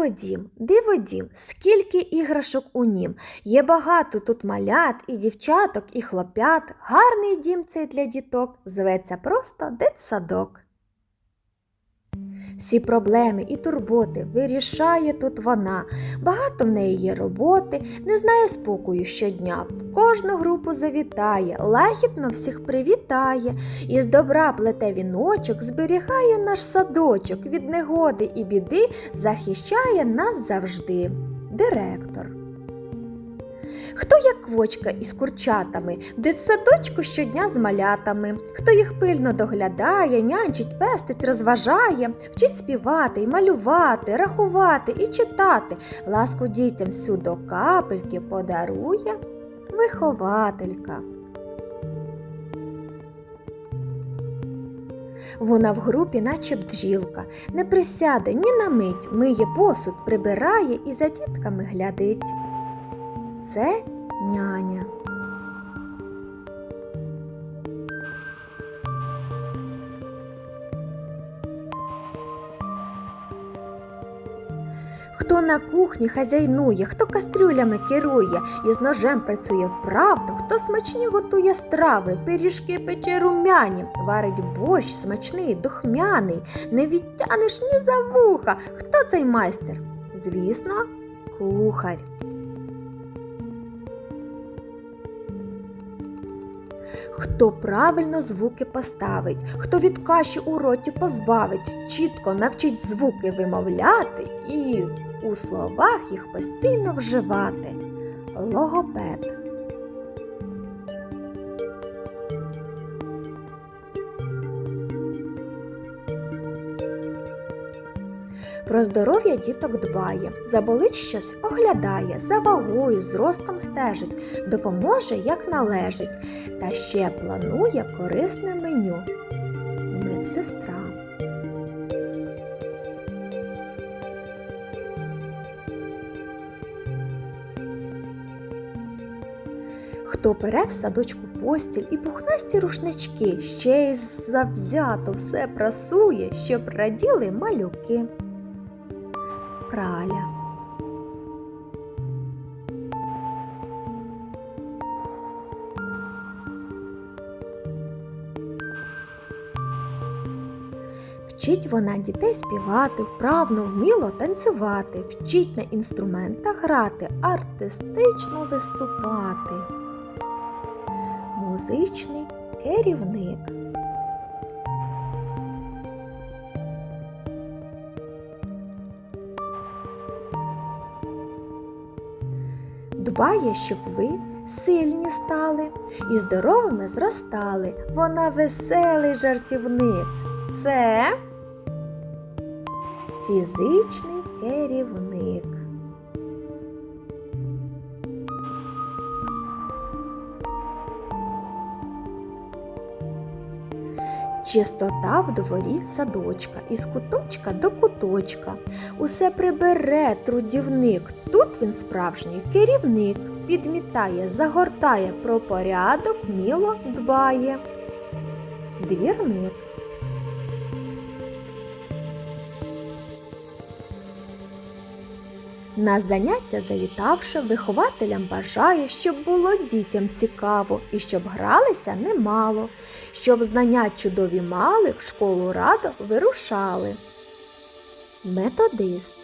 Диводім, диводім, скільки іграшок у нім. Є багато тут малят і дівчаток, і хлопят. Гарний дім цей для діток, зветься просто дитсадок. Всі проблеми і турботи вирішає тут вона. Багато в неї є роботи, не знає спокою щодня. В кожну групу завітає, лагідно всіх привітає. і з добра плете віночок, зберігає наш садочок, від негоди і біди захищає нас завжди. Директор. Хто як квочка із курчатами, в дитсадочку щодня з малятами, хто їх пильно доглядає, нянчить, пестить, розважає, вчить співати, й малювати, рахувати і читати, ласку дітям всю до капельки подарує вихователька. Вона в групі, наче бджілка, не присяде ні на мить, миє посуд, прибирає і за дітками глядить. Це няня. Хто на кухні хазяйнує, хто кастрюлями керує і з ножем працює вправно, хто смачні готує страви, пиріжки пече румяні, варить борщ смачний, духмяний, не відтянеш ні за вуха. Хто цей майстер? Звісно, кухар. Хто правильно звуки поставить, хто від каші у роті позбавить, чітко навчить звуки вимовляти і у словах їх постійно вживати. Логопед. Про здоров'я діток дбає, заболить щось оглядає, за вагою, зростом стежить, допоможе як належить, та ще планує корисне меню. Медсестра. Хто пере в садочку постіль і пухнасті рушнички, ще й завзято все прасує, щоб раділи малюки. Праля. Вчить вона дітей співати, вправно, вміло танцювати, вчить на інструментах грати, артистично виступати. Музичний керівник. Дбає, щоб ви сильні стали і здоровими зростали. Вона веселий жартівник. Це фізичний керівник. Чистота в дворі садочка, із куточка до куточка. Усе прибере трудівник. Тут він справжній керівник. Підмітає, загортає, про порядок міло дбає. Двірник. На заняття завітавши, вихователям бажає, щоб було дітям цікаво і щоб гралися немало, щоб знання чудові мали, в школу радо вирушали. Методист.